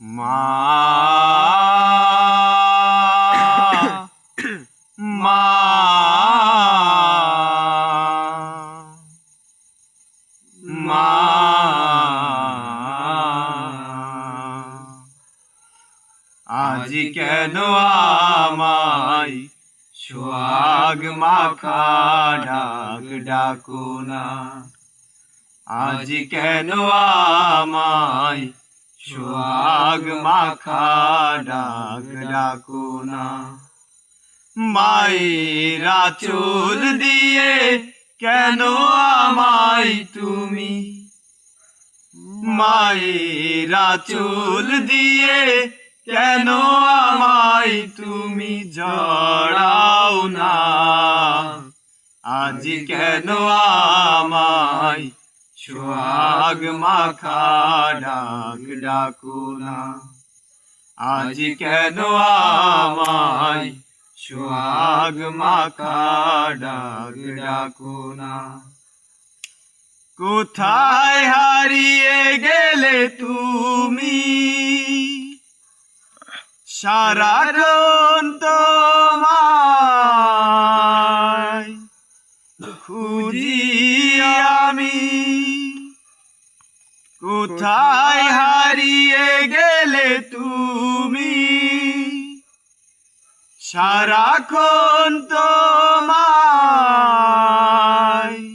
মা মা মা আজ কেন আমায় সোহাগ মাখা ডাক ডাকো না? আজ কেন আমায় সোহাগ মাখা ডাক ডাকো না মায়েরা চুল দিয়ে কেন আমায় তুমি? মায়েরা চুল দিয়ে কেন আমায় তুমি? জড়াও না। আজ কেন আমায় মাখা আজ কেন আমায় সোহাগ মাখা ডাক ডাকো না কোথায় হারিয়ে গেলে তুমি সারাক্ষণ তোমায় কোথায় হারিয়ে গেলে তুমি? সারাক্ষণ তোমায়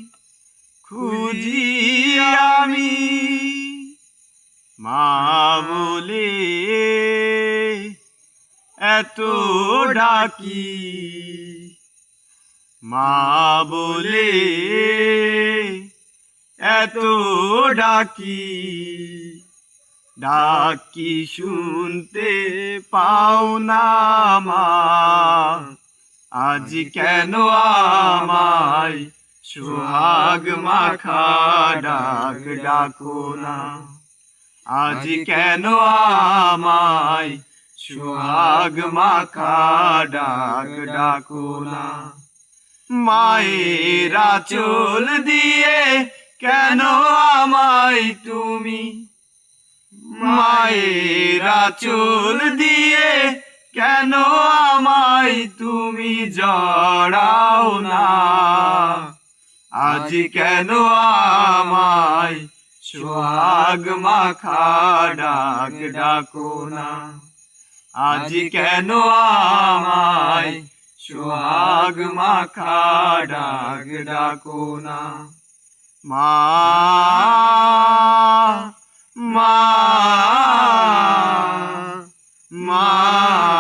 খুঁজি আমি। মা বলে এত ডাকি। মা বলে এত ডাকি ডাকি শুনতে পাও না আজ কেন আমায় সোহাগ মাখা ডাক ডাকো না? আজ কেন আমায় সোহাগ মাখা ডাক ডাকো না? মায়েরা চোল দিয়ে কেন আমায় তুমি মায়েরা চুল দিয়ে কেন আমায় তুমি জড়াও না? আজ কেন আমায় সোহাগ মাখা ডাক ডাকো না? আজ কেন আমায় সোহাগ মাখা ডাক ডাকো না? মা মা মা